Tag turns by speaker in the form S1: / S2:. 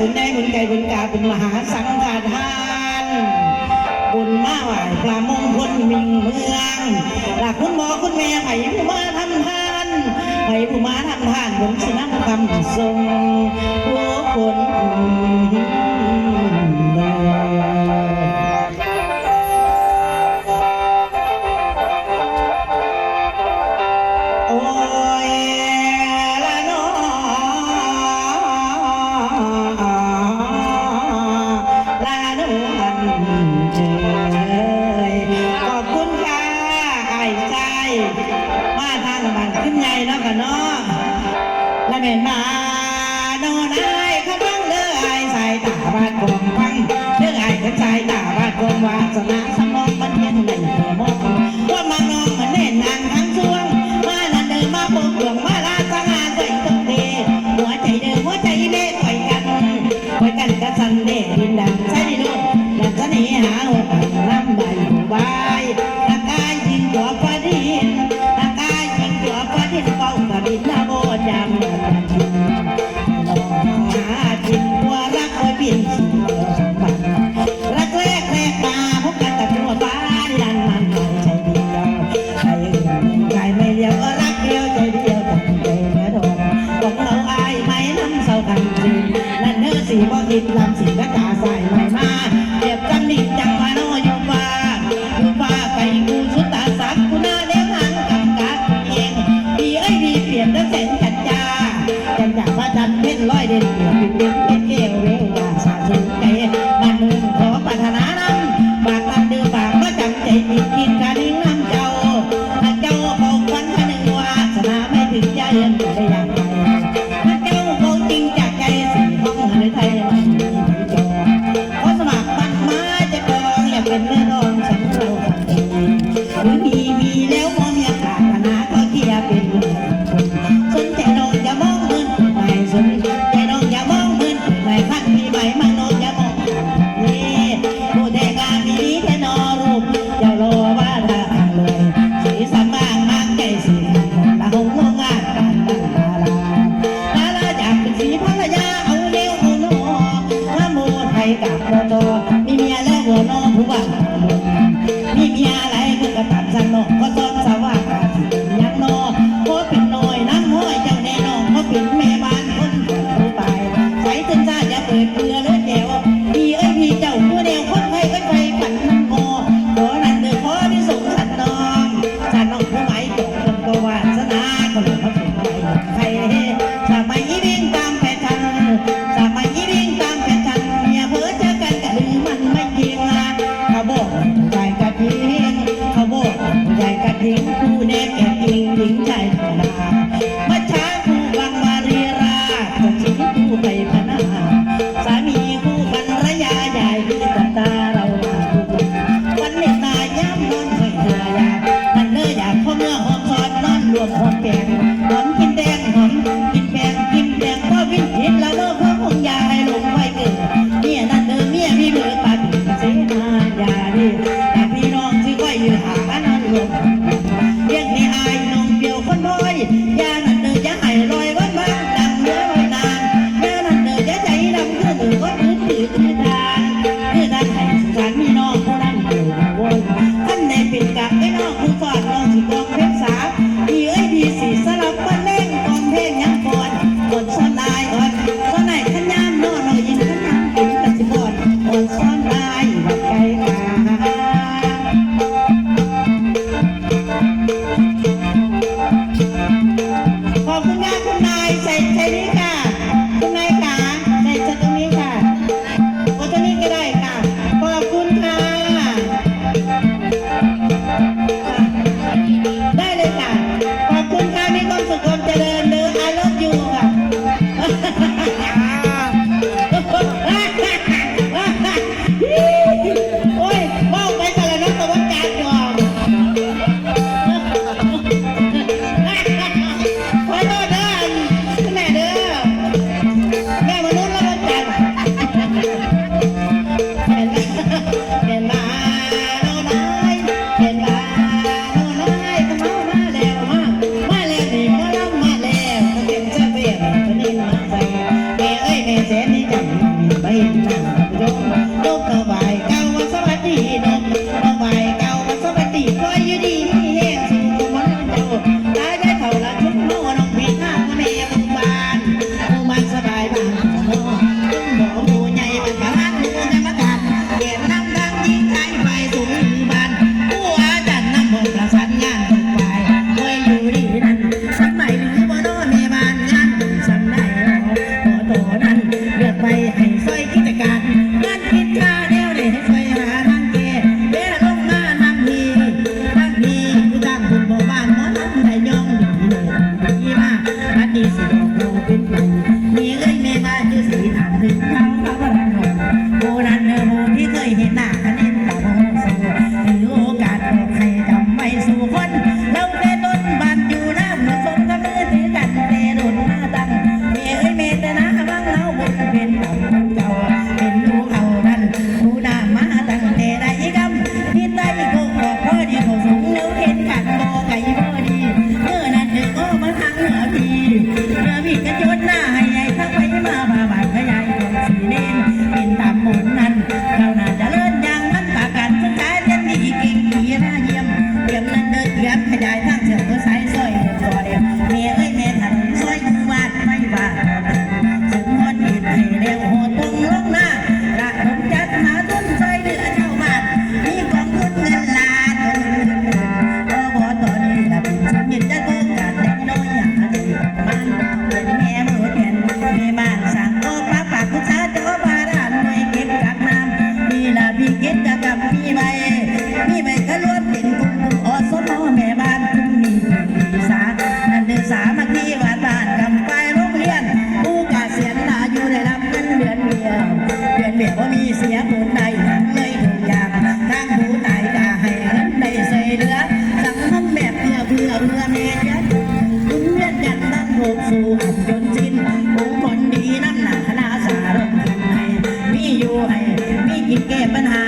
S1: บุญใหญ่บุญไก่บุญกาบุญมหาสังฆทาน บุญมาไหวายปลามงคลมิงเมืองหลักคุณหมอคุณแม่ไผ่ผู้มาทำทานไผ่ผู้มาทำทานผมชนะคำทรงผู้คน นมาโนนายเขางเลื่อยสาตาบาดคงฟังเลื่อยกันสาตาบาดคงวาสนาสมองมันเห็นเลมองว่ามานองมันเน่นางทั้งช่วงมานันเดินมาปกหลวงมาลาสงานด้วยตุ้งเดหัวใจเดินหัวใจเล่อยกันคอยกันกระสันเด่ดินดัใช่ไหมลูกดัเสน่หาหัวตังรำใบหัวใบ ด็กเดียวเป็นเกเล็กเกี่ยววาสาสุขใจบ้านเมืองขอปรานาน้นบากบ้เดือบากมจังใจติดกินการิงน้ำเจ้าถ้าเจ้าของวันหนึ่งวาสนาไม่ถึงใจเย็นแต่ยั ยกยกกระบะ เสียบุญใดไม่ถูกอยางทางผู้ตากาให้เงินใส่เรือสังคมแบบเพื่อเพื่อเพื่อเมียดุคุเลื่อนยัตั้งโกสู่อนจนสิ้นผู้คนดีนั่หนาคณะสารคดีให้มียู่ใมีกินแก้ปัญหา